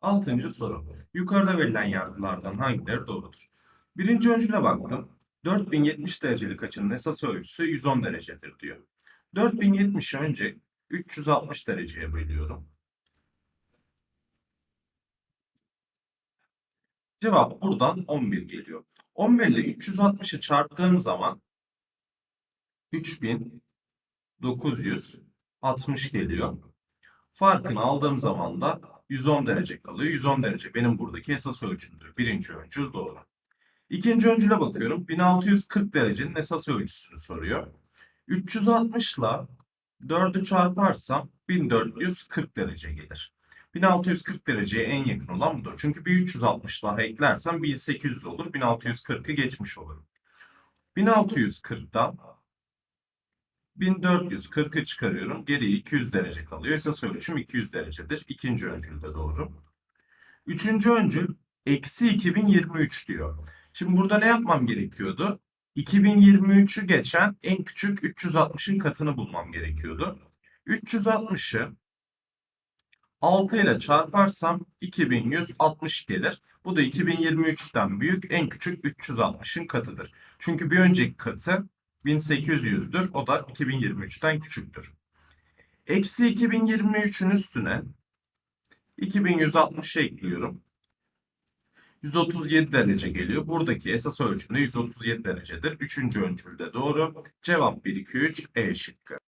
Altıncı soru. Yukarıda verilen yargılardan hangileri doğrudur? Birinci öncüle baktım. 4070 derecelik açının esas ölçüsü 110 derecedir diyor. 4070'i önce 360 dereceye bölüyorum. Cevap buradan 11 geliyor. 11 ile 360'ı çarptığım zaman 3960 geliyor. Farkını aldığım zaman da 110 derece kalıyor. 110 derece benim buradaki esas ölçümdür. Birinci öncül doğru. İkinci öncüle bakıyorum. 1640 derecenin esas ölçüsünü soruyor. 360 ile 4'ü çarparsam 1440 derece gelir. 1640 dereceye en yakın olan budur. Çünkü bir 360 daha eklersem 1800 olur. 1640'ı geçmiş olurum. 1640'dan 1440'ı çıkarıyorum. Geriye 200 derece kalıyor. Esas ölçüm 200 derecedir. İkinci öncül de doğru. Üçüncü öncül eksi 2023 diyor. Şimdi burada ne yapmam gerekiyordu? 2023'ü geçen en küçük 360'ın katını bulmam gerekiyordu. 360'ı 6 ile çarparsam 2160 gelir. Bu da 2023'ten büyük en küçük 360'ın katıdır. Çünkü bir önceki katı 1800'dür. O da 2023'ten küçüktür. Eksi 2023'ün üstüne 2160 ekliyorum. 137 derece geliyor. Buradaki esas ölçüm de 137 derecedir. Üçüncü öncülde doğru. Cevap 1, 2, 3 E şıkkı.